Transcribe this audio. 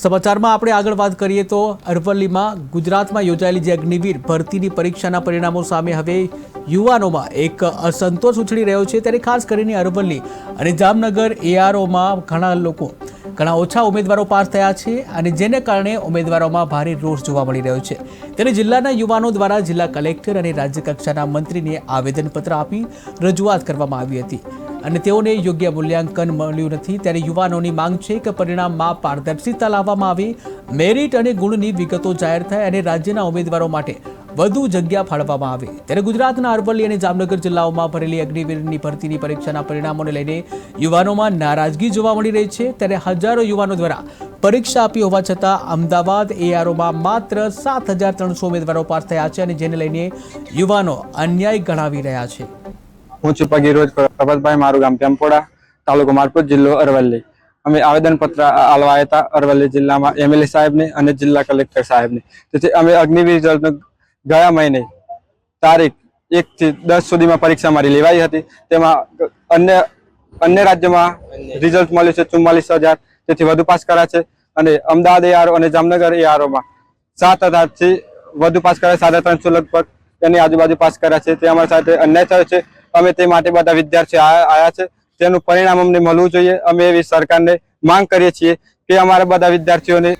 સમાચારમાં આપણે આગળ વાત કરીએ તો અરવલ્લીમાં ગુજરાતમાં યોજાયેલી જે અગ્નિવીર ભરતીની પરીક્ષાના પરિણામો સામે હવે યુવાનોમાં એક અસંતોષ ઉછળી રહ્યો છે ત્યારે ખાસ કરીને અરવલ્લી અને જામનગર એઆરઓમાં ઘણા લોકો, ઘણા ઓછા ઉમેદવારો પાસ થયા છે અને જેને કારણે ઉમેદવારોમાં ભારે રોષ જોવા મળી રહ્યો છે. ત્યારે જિલ્લાના યુવાનો દ્વારા જિલ્લા કલેક્ટર અને રાજ્ય કક્ષાના મંત્રીને આવેદનપત્ર આપી રજૂઆત કરવામાં આવી હતી. અને તેઓને યોગ્ય મૂલ્યાંકન મળ્યું નથી. ત્યારે યુવાનોની માંગ છે કે પરિણામમાં પારદર્શિતા લાવવામાં આવે, મેરિટ અને ગુણની વિગતો જાહેર થાય અને રાજ્યના ઉમેદવારો માટે વધુ જગ્યા ફાળવવામાં આવે. ત્યારે ગુજરાતના અરવલ્લી અને જામનગર જિલ્લાઓમાં ભરેલી અગ્નિવીરની ભરતીની પરીક્ષાના પરિણામોને લઈને યુવાનોમાં નારાજગી જોવા મળી રહી છે. ત્યારે હજારો યુવાનો દ્વારા પરીક્ષા આપી હોવા છતાં અમદાવાદ એઆરઓમાં માત્ર સાત હજાર ત્રણસો ઉમેદવારો પાસ થયા છે અને જેને લઈને યુવાનો અન્યાય ગણાવી રહ્યા છે. હું છું પગી રોજ પ્રભાતભાઈ, મારું ગામ કેમ્પોડા તાલુકો માલપુર જિલ્લો અરવલ્લી. અમે આવેદનપત્ર આલવા હતા અરવલ્લી જિલ્લામાં એમએલએ સાહેબને અને જિલ્લા કલેક્ટર સાહેબને. તેથી અમે અગ્નિવીર રિઝલ્ટનો ગયા મહિને તારીખ એકથી દસ સુધીમાં પરીક્ષા મારી લેવાઈ હતી. તેમાં અન્ય અન્ય રાજ્યમાં રિઝલ્ટ મળ્યું છે ચુમ્માલીસ હજાર. તેથી વધુ પાસ કર્યા છે. અને અમદાવાદ એઆરઓ અને જામનગર એઆરઓમાં સાત હજારથી વધુ પાસ કર્યા સાડા ત્રણસો લગભગ તેની આજુબાજુ પાસ કર્યા છે. તે અમારી સાથે અન્યાય થયો છે. અમે તે માટે બધા વિદ્યાર્થીઓ આયા છે. તેનું પરિણામ અમને મળવું જોઈએ. અમે એવી સરકારને માંગ કરીએ છીએ કે અમારા બધા વિદ્યાર્થીઓને